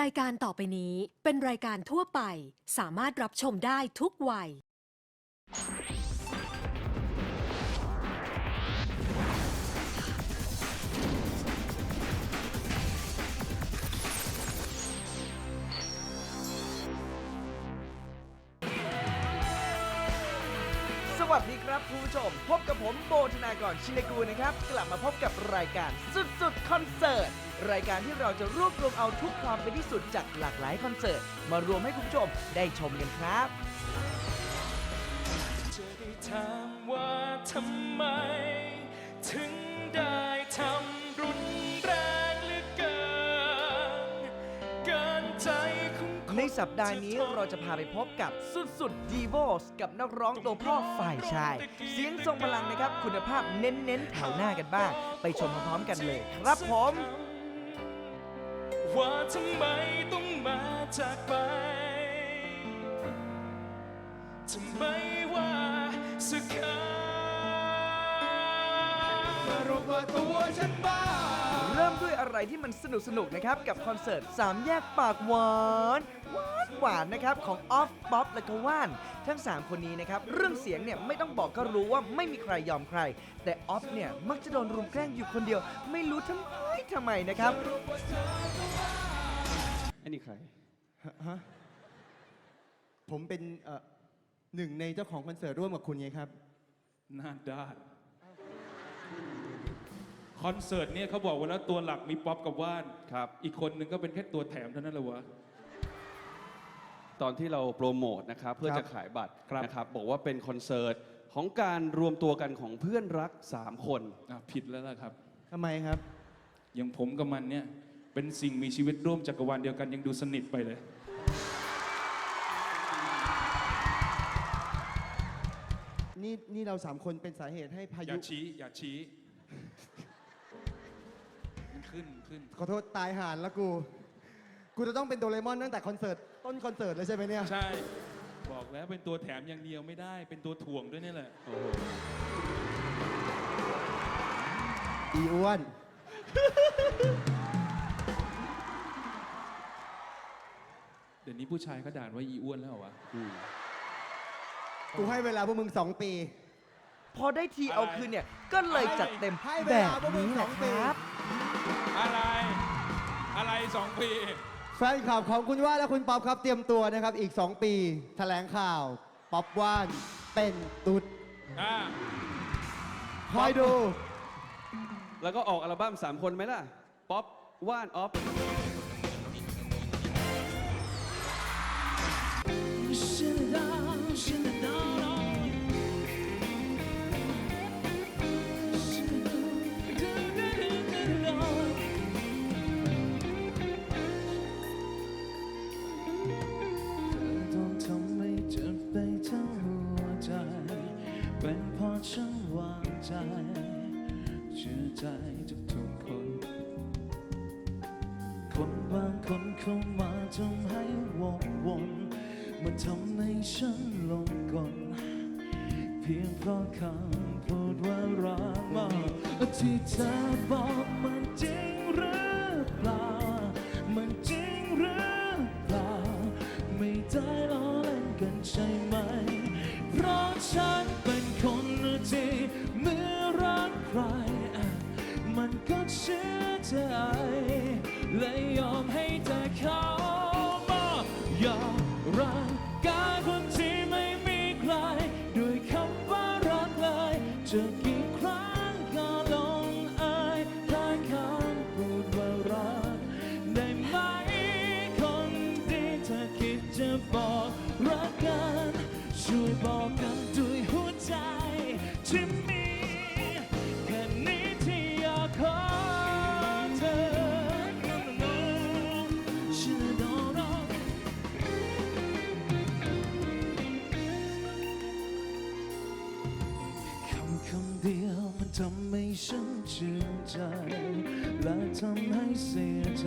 รายการต่อไปนี้เป็นรายการทั่วไป สามารถรับชมได้ทุกวัย สวัสดีครับคุณผู้ชม พบกับผมโบธนากรชินกูลนะครับ กลับมาพบกับรายการสุดๆคอนเสิร์ต รายการที่เราจะรวบรวมเอาทุกความเป็นที่สุดจากหลากหลายคอนเสิร์ต มารวมให้คุณผู้ชมได้ชมกันครับจะได้ถามว่าทำไม ถึงได้ทำรุนแรงเหลือเกินเกินใจของคน ในสัปดาห์นี้เราจะพาไปพบกับสุดๆดีโวสกับนักร้องตัวพ่อฝ่ายชาย เสียงทรงพลังนะครับ คุณภาพเน้นๆแถวหน้ากันบ้าง ไปชมพร้อมๆกันเลยครับผม ว่าทำไมต้องมาจากไป ทำไมว่าสักคำรู้ว่าตัวฉันบ้า ที่มันสนุกสนุกๆนะครับ กับคอนเสิร์ต 3 แยกปากหวานหวานหวานนะครับ ของออฟป๊อปและก็ว่าน ทั้ง 3 คนนี้นะครับ เรื่องเสียงเนี่ยไม่ต้องบอกก็รู้ว่าไม่มีใครยอมใคร แต่ออฟเนี่ย มักจะโดนรุมแกล้งอยู่คนเดียว ไม่รู้ทำไมทำไมนะครับไอ้นี่ใครฮะผมเป็นเอ่อหนึ่งในเจ้าของคอนเสิร์ตร่วมกับคุณไงครับ หน้าด้าน คอนเสิร์ตเนี่ยเขาบอกว่าแล้วตัวหลักมีป๊อปกับว่าน ครับ อีกคนนึงก็เป็นแค่ตัวแถมเท่านั้นแหละวะ ตอนที่เราโปรโมทนะครับเพื่อครับจะขายบัตรครับนะครับบอกว่าเป็นคอนเสิร์ตของการรวมตัวกันของเพื่อนรัก 3 คน อะผิดแล้วล่ะครับ ทำไมครับ อย่างผมกับมันเนี่ย เป็นสิ่งมีชีวิตร่วมจักรวาลเดียวกันยังดูสนิทไปเลย นี่นี่เราสามคนเป็นสาเหตุให้พาอยุย่าชี้ อย่าชี้ ขึ้นขึ้น ขอโทษตายห่านแล้วกู กูจะต้องเป็นโดเรมอนตั้งแต่คอนเสิร์ตต้นคอนเสิร์ตเลยใช่ไหมเนี่ย ใช่ บอกแล้วเป็นตัวแถมอย่างเดียวไม่ได้ เป็นตัวถ่วงด้วยนี่แหละอีอ้วน เดี๋ยวนี้ผู้ชายเขาด่านว่าอีอ้วนแล้วเหรอวะ กูให้เวลาพวกมึงสองปี พอได้ทีเอาคืนเนี่ย ก็เลยจัดเต็มให้เวแบลาบพวกมึงนี้แหสละองคปี รับ อะไร อะไรสองปี แฟนคลับของคุณว่าและคุณป๊อปครับเตรียมตัวนะครับอีก 2 ปีแถลงข่าวป๊อปว่านเป็นตุ๊ดอ่า คอยดู แล้วก็ออกอัลบั้ม 3 คนไหมล่ะ ป๊อป ว่าน ออฟ เพียงเพราะคำพูดว่ารักมากที่เธอบอกมันจริงหรือเปล่า มันจริงหรือเปล่า ไม่ได้ล้อเล่นกันใช่ไหม เพราะฉันเป็นคนที่เมื่อรักใคร มันก็เชื่อใจแลย ทำให้ฉันเชื่นใจ และทำให้เสียใจ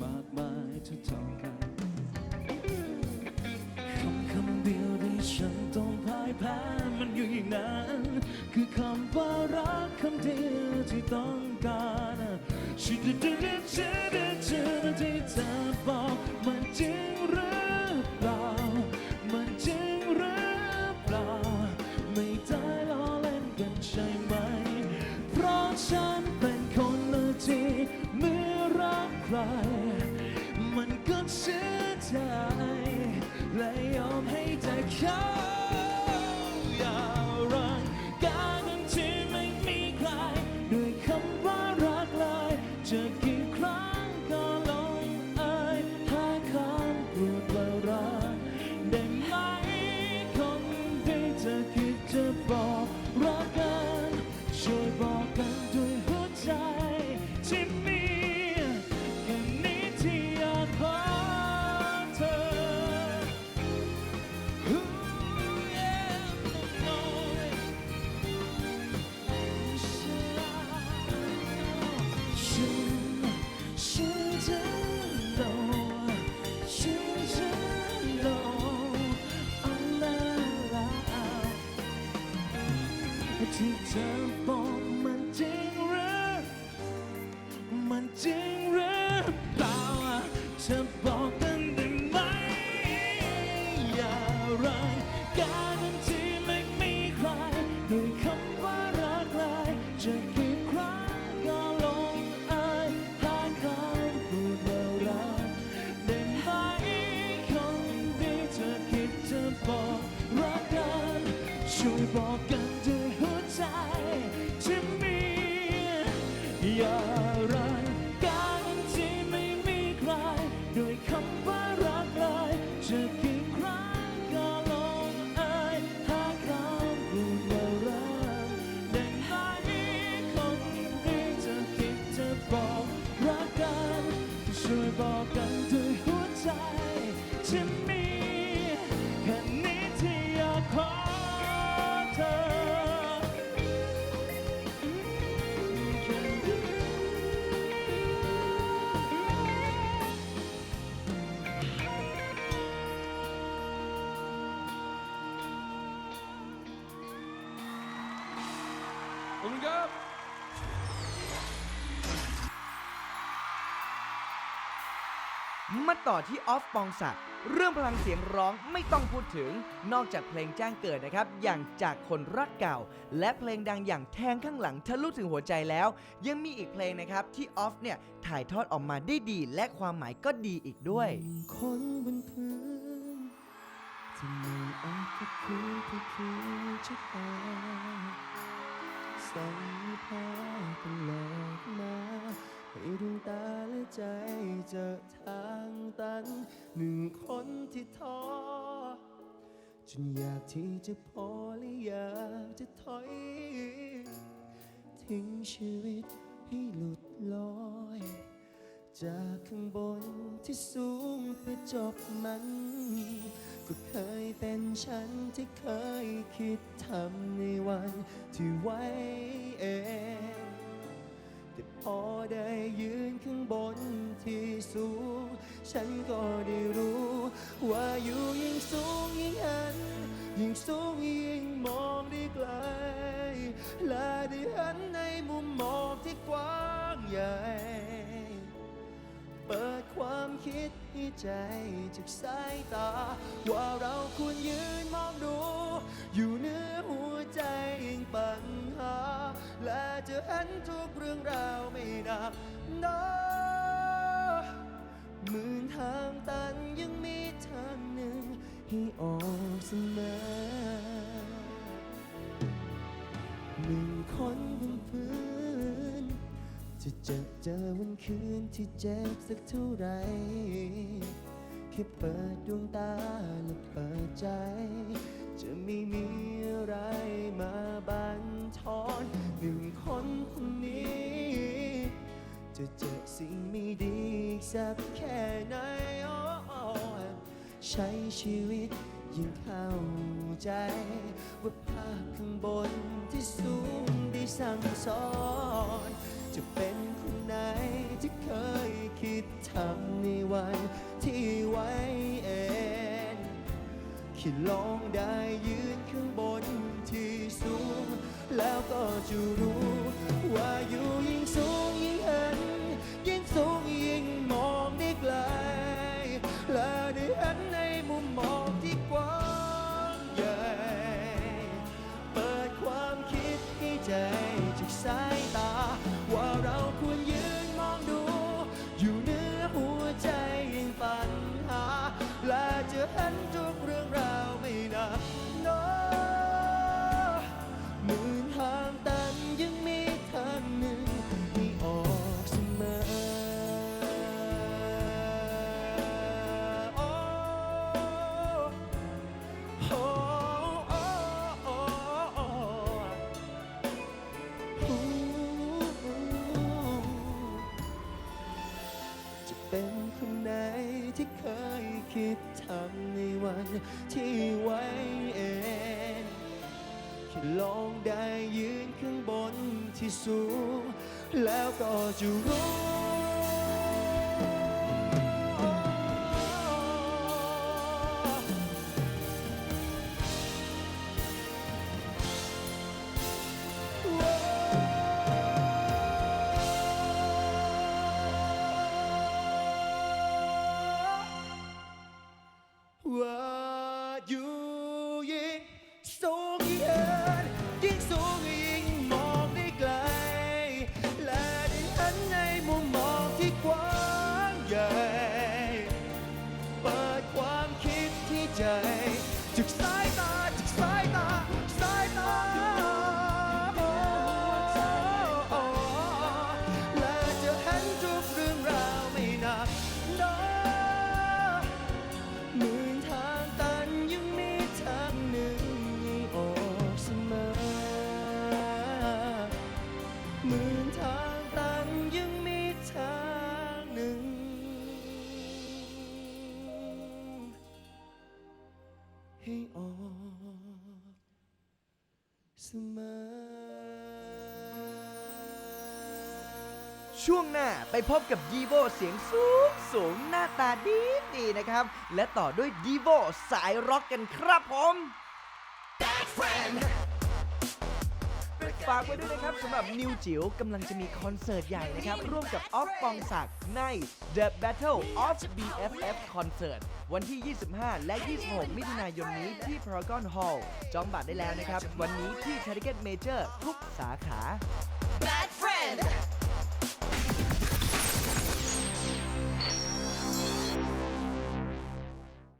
มากมายเท่าเท่าไรคำคำเดียวที่ฉันต้องพ่ายแพ้มันอยู่อย่างนั้น คือคำว่ารักคำเดียวที่ต้องการฉันไดเดเดเดเดเดที่เธอบอกมันจริงหรือเปล่า ใเคุณครับ มาต่อที่ออฟปองศักดิ์เรื่องพลังเสียงร้องไม่ต้องพูดถึง นอกจากเพลงแจ้งเกิดนะครับ อย่างจากคนรักเก่า และเพลงดังอย่างแทงข้างหลังทะลุถึงหัวใจแล้ว ยังมีอีกเพลงนะครับที่ออฟเนี่ยถ่ายทอดออกมาได้ดี และความหมายก็ดีอีกด้วย คนบนพื้นที่ไม่อาจจะคืนที่คือชะตา ส่งพาตลอดมาให้ดวงตาและใจเจอทางตัน หนึ่งคนที่ท้อจนอยากที่จะพอและอยากจะถอย ทิ้งชีวิตให้หลุดลอย จากข้างบนที่สูงเพื่อจบมัน ก็เคยเป็นฉันที่เคยคิดทำในวันที่ไว้เองแต่พอได้ยืนข้างบนที่สูง ฉันก็ได้รู้ ว่าอยู่ยิ่งสูงยิ่งหัน ยิ่งสูงยิ่งมองได้ไกล และได้เห็นในมุมมองที่กว้างใหญ่ เปิดความคิด ให้ใจจากสายตา ว่าเราควรยืนมองดู อยู่เหนือหัวใจยิ่งปัญหา และจะเห็นทุกเรื่องราวไม่นับหนาหมื่นทางตันยังมีทางหนึ่งให้ออกเสมอหนึ่งคน จะเจอเจอวันคืนที่เจ็บสักเท่าไรแค่เปิดดวงตาและเปิดใจ จะไม่มีอะไรมาบันทอนหนึ่งคนคนนี้ จะเจอสิ่งไม่ดีสักแค่ไหนอ้อใช้ชีวิตยิ่งเข้าใจว่าภาพข้างบนที่สูงได้สั่งสอน จะเป็นคนไหนที่เคยคิดทำในวันที่ไว้เองคิดลองได้ยืนข้างบนที่สูง แล้วก็จะรู้ ว่าอยู่ยิ่งสูงยิ่งเห็น ฉันทุกเรื่องราวไม่นับ วันที่ไว้เองแค่ลองได้ยืนข้างบนที่สูง แล้วก็จะรู้ ให้ออกเสมอช่วงหน้าไปพบกับดีโวเสียงสูงสูงหน้าตาดีดีนะครับ และต่อด้วยดีโวสายร็อกกันครับผม ฝากไว้ด้วยนะครับสำหรับนิวจิ๋วกำลังจะมีคอนเสิร์ตใหญ่นะครับ ร่วมกับออฟปองศักดิ์ใน The Battle of BFF Concert วันที่ 25 และ 26 มิถุนายนนี้ที่ Paragon Hall จองบัตรได้แล้วนะครับ วันนี้ที่ Target Major ทุกสาขา Bad friend